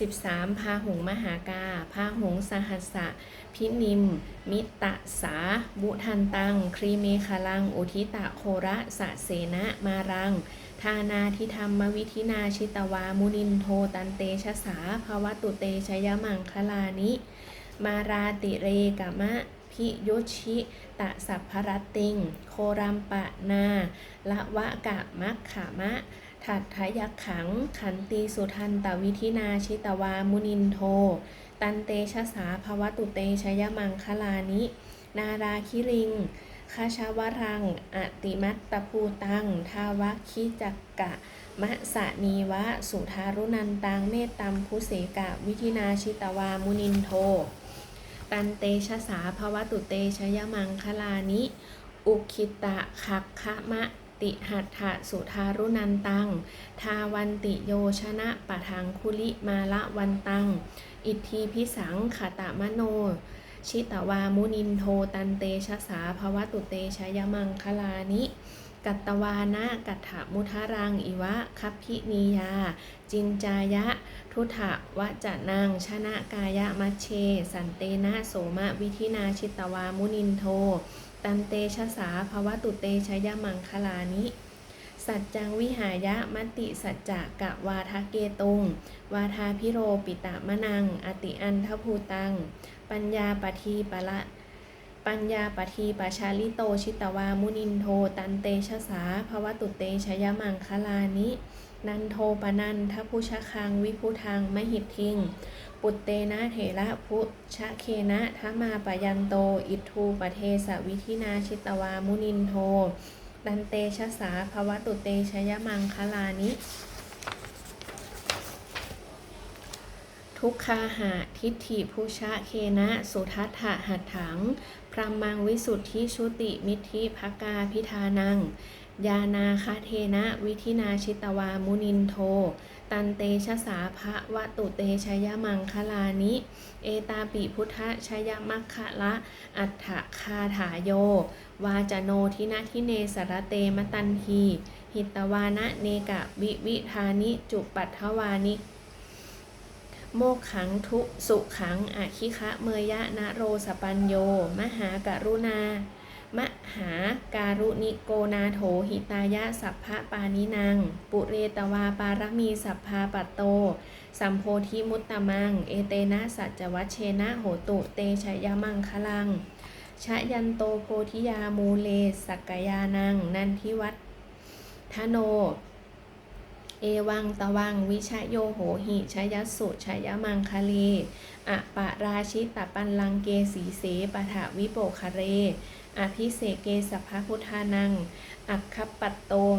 13 พาหุงมหากา พาหุงสหัสสะ พินิม มิตะสา บุทันตัง ครีเมคลัง อุทิตะโคระสะเสนะมารัง ทานาทิธรรมวิธินาชิตวา มุนินโทตันเตชะสาภวตุเตชยมังคลานิ มาราติเรกามะ พิยุชิตะสัพพรติง โครัมปะนาละวะกะมัคขามะ ถัดทยักขัง ขันตีสุทันตวิธินาชิตวามุนินโท ตันเตชะสาภวตุเตชยมังคลานิ นาราคิริงคาชาวรัง อติมัตตภูตัง ทาวะคิจักกะ มะสะนีวะ สุทารุนันตัง เมตตัมพุเสกะ วิธินาชิตวามุนินโท ตันเตชะสาภวตุเตชยมังคลานิ อุคิตะขักขะมะติหัตถะสุทารุนันตัง ทาวันติโยชนะปะทังคุลิมาละวันตัง อิทธิพิสังขตะมโน ชิตวามุนินโทตันเตชะสาภวตุเตชยมังคลานิ กัตตวานะกัตถมุทารังอิวะคัพพินียา จินจายะ ทุถะวะจะนัง ชนะกายะมัชเช สันเตนะโสมะวิธินาชิตวามุนินโท ตันเตชะสาภวตุเตชยมังคลานิสัจจังวิหายะมติสัจจะกะวาทะเกตุง วาทาพิโรปิตะมะนัง อติอันทภูตัง ปัญญาปทีปะละ ปัญญาปทีปชาลิโตชิตวามุนินโท ตันเตชะสาภวตุเตชยมังคลานิ นันโทปนันทพุชคังวิพุทังมหิทิง ปุตเตนะเถระพุชะเคนะทมาปยันโต อิทูปเทสวิธินาชิตวามุนินโทดันเตชะสาภวตุเตชยมังคลานิทุกคาหะทิฏฐิภูชะเคนะ สุทัฏฐะหัตถัง พรหมังวิสุทธิชุติมิทธิภกาพิธานัง ยานาคาเทนะวิธินาชิตวามุนินโท ตันเตชะสาภะวะตุเตชยมังคลานิ เอตาปิพุทธชยมัคคะละ อัฏฐคาถาโย วาจโนทินาทิเนสรเตมตันทีหิตวานะเนกะวิวิธานิจุปัทวานิ โมกขังทุสุขังอาคิคะเมยะนะโรสปัญโย มหากรุณา มหาการุณิโกนาโถหิตายะสัพพะปานินังปุเรตวาปารมีสัพพาปัตโต สัมโพธิมุตตมัง เอเตนะสัจจวัชเชนะโหตุเตชยมังคลัง ชะยันโตโพธิยามูเลสักกยานังนันทิวัตทโน เอวังตะวัง วิชโยโหหิชยสุชยมังคเลอะปะราชิตปันลังเกสีเสปะถะวิโปคะเร อภิเสกเกสัพพพุทธานัง อัคคปัตโตม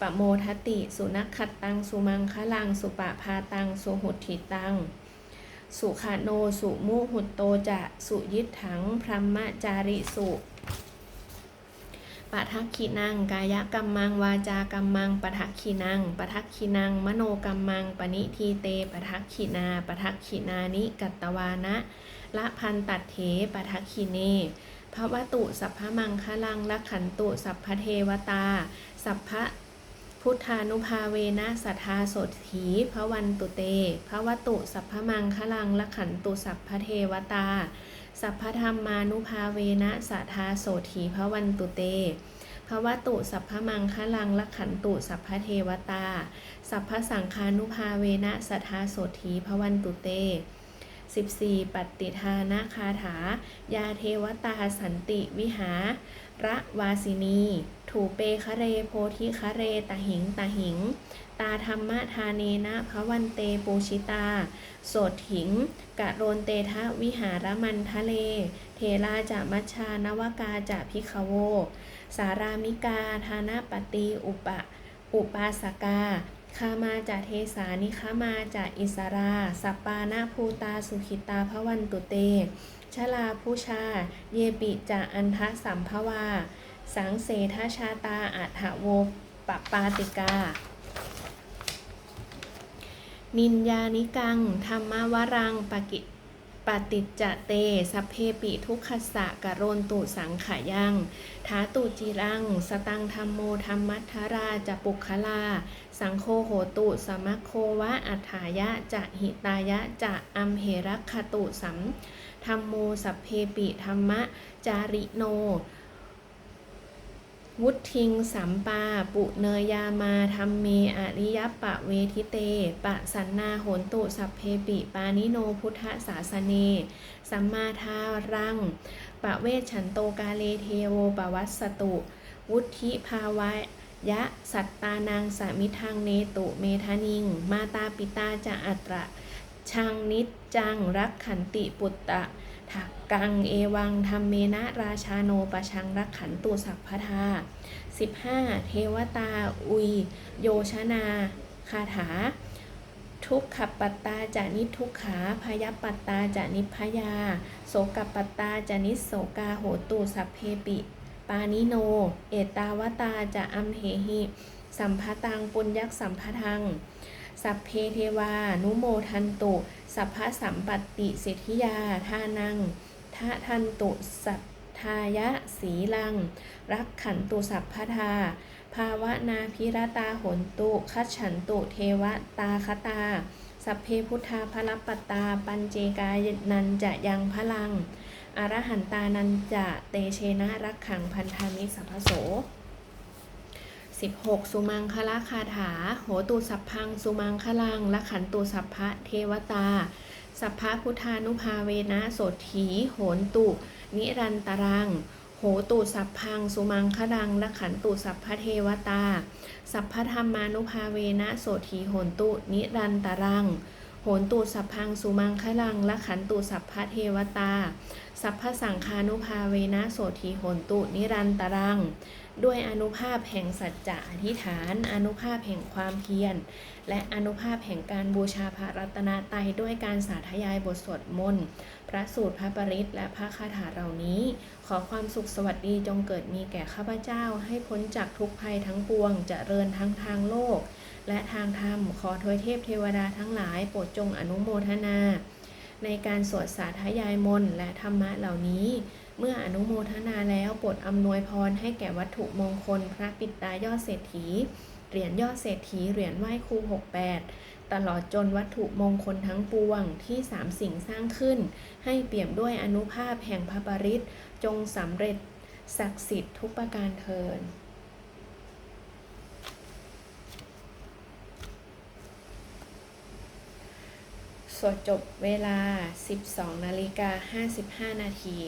ปโมทติ สุนักขัดตัง สุมังคะลัง สุปะพาตัง สุหุติตัง สุขาโน สุมุหุตโตจะ สุยิทถังพรหมจาริสุ ปะทักขีนัง กายกรรมัง วาจากรรมังปะทักขีนังปะทักขีนัง มโนกรรมัง ปณิทีเตปะทักขีนาปะทักขีนานิกัตตวานะ ละพันตัดเถปะทักขีเนภวตุสัพพมังคลังละขันตุสัพพเทวตา สัพพ พุทธานุภาเวนะสัทธาโสถีพระวันตุเตภวตุสัพพมังคลังละขันตุสัพพเทวตา สัพพธรรมานุภาเวนะสัทธาโสถีพระวันตุเตภวตุสัพพมังคลังละขันตุสัพพเทวตา สัพพสังคานุภาเวนะสัทธาโสถีพระวันตุเต 14 ปัตติทานาคาถา ยาเทวตาสันติวิหาระวาสินี ถูเปคะเรโพธิคะเรตะหิงตะหิง ตาธรรมทาเนนะพระวันเตปูชิตา โสดถิง กะโรนเตทะวิหารมันทะเล เทราจะมัชชานวกาจะพิคโว สารามิกา ธานาปฏิอุปะ อุปาสกา คามาจะเทสานิคามาจะอิสรา สัปปานาภูตาสุขิตาพระวันตุเต ชลาผู้ชา เยปิจะอันทะสัมภวา สังเสทชาตาอัฐโวปปาติกา นินยานิกัง ธรรมวรังปกิ ปฏิจจเต สัพเพปิทุกขสะกะโรนตุสังขยังทาตุจิรัง สตังธรรมโมธรรมัทธราจะปุคลา สังโคโหตุสมัคโควะอัฏฐายะจะหิตายะจะอัมเหรักขตุสัมธรรมโมสัพเพปิธรรมะจาริโน วุทิงสัมปา ปุเนยามาธรรมเมอริยปะเวทิเต ปะสันนาโหนตุสัพเพปิ ปานิโนพุทธศาสเน สัมมาทารัง ปะเวชฉันโตกาเลเทโวปวัสสตุ วุธิภาวะยะสัตตานางสามิทังเนตุเมทานิง มาตาปิตาจะอัตระชังนิจจังรักขันติปุตตะ ถักกังเอวังธรรมเมนะราชาโนปะชังรักขันตุสัพพทา 15. เทวตาอุย โยชนาคาถา ทุกขปัตตาจานิทุกขาพยปัตตาจานิพยา โสกปัตตาจานิโสกาโหตุสัพเพปิ ปานิโน เอตาวตาจะอัมเหหิ สัมภตังปุญญักสัมภทัง สัพเพเทวา นุโมทันตุ สัพพะสัมปติสิทธิยา ทานังทะทันตุสัทธายะสีลัง รักขันตุสัพพทา ภาวนาพิรตาหนตุคัจฉันตุเทวตาคตา สัพเพพุทธาพลปัตตา ปัญเจกายนันจะยังพลังอรหันตานันจะเตเชนะรักขังพันธามิสัพโส 16 สุมังคละคาถา โหตูสัพพัง สุมังคลังละขันตูสัพพะเทวตา สัพพะพุทธานุภาเวนะโสถีโหนตุ นิรันตรัง โหตูสัพพัง สุมังคลังละขันตูสัพพะเทวตา สัพพะธรรมานุภาเวนะโสถีโหนตุ นิรันตรังง หนตุสัพพังสุมังคลังละขันตุสัพพะเทวตา สัพพะสังคานุภาเวนะโสถีโหนตุนิรันตรัง ด้วยอนุภาพแห่งสัจจะอธิษฐาน อนุภาพแห่งความเพียร และอนุภาพแห่งการบูชาพระรัตนตรัยด้วยการสาธยายบทสวดมนต์พระสูตรพระปริตและพระคาถาเหล่านี้ ขอความสุขสวัสดีจงเกิดมีแก่ข้าพเจ้าให้พ้นจากทุกภัยทั้งปวงจเจริญทั้งทางโลก และทางธรรม ขอทวยเทพเทวดาทั้งหลายโปรดจงอนุโมทนา ในการสวดสาธยายมนต์และธรรมะเหล่านี้ เมื่ออนุโมทนาแล้วโปรดอำนวยพรให้แก่วัตถุมงคล พระปิดตายอดเศรษฐี เหรียญยอดเศรษฐีเหรียญไหว้ครู68 ตลอดจนวัตถุมงคลทั้งปวงที่สามสิ่งสร้างขึ้น ให้เปี่ยมด้วยอนุภาพแห่งพระปริตรจงสำเร็จศักดิ์สิทธิ์ทุกประการเทิน สวดจบเวลา 12 นาฬิกา 55 นาที